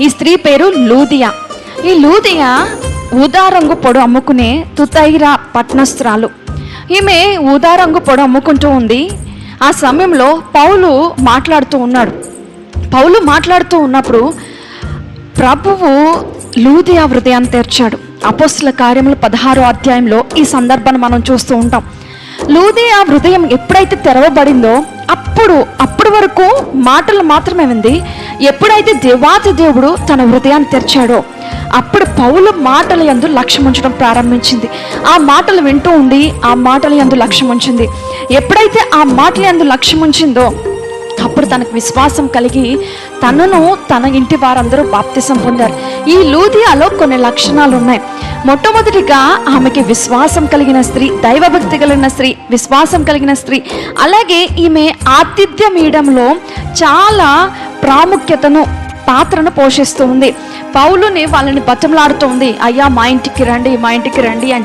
ఈ స్త్రీ పేరు లూదియా. ఈ లూదియా ఊదారంగు పొడు అమ్ముకునే తుతైరా పట్నస్త్రాలు ఈమె ఊదారంగు పొడు అమ్ముకుంటూ ఉంది. ఆ సమయంలో పౌలు మాట్లాడుతూ ఉన్నాడు. పౌలు మాట్లాడుతూ ఉన్నప్పుడు ప్రభువు లూదియా హృదయాన్ని తెరిచాడు. అపోస్తుల కార్యములు పదహారో అధ్యాయంలో ఈ సందర్భాన్ని మనం చూస్తూ ఉంటాం. లూదియా హృదయం ఎప్పుడైతే తెరవబడిందో అప్పుడు ఆ మాటలు మాత్రమే ఉంది ఎప్పుడైతే దేవాతి దేవుడు తన హృదయాన్ని తెరిచాడో అప్పుడు పౌలు మాటల యందు లక్ష్యం ఉంచడం ప్రారంభించింది. ఆ మాటలు వింటూ ఉండి ఆ మాటల యందు లక్ష్యం ఉంచింది ఎప్పుడైతే ఆ మాటల యందు లక్ష్యం ఉంచిందో అప్పుడు తనకు విశ్వాసం కలిగి తనను తన ఇంటి వారందరూ బాప్తిసం పొందారు. ఈ లూదియాలో కొన్ని లక్షణాలు ఉన్నాయి మొట్టమొదటిగా ఆమెకి విశ్వాసం కలిగిన స్త్రీ దైవభక్తి కలిగిన స్త్రీ విశ్వాసం కలిగిన స్త్రీ అలాగే ఈమె ఆతిథ్యం ఇయడంలో చాలా ప్రాముఖ్యతను పాత్రను పోషిస్తూ ఉంది. పౌలుని వాళ్ళని బతంలాడుతుంది అయ్యా మా ఇంటికి రండి మా ఇంటికి రండి అని చెప్పి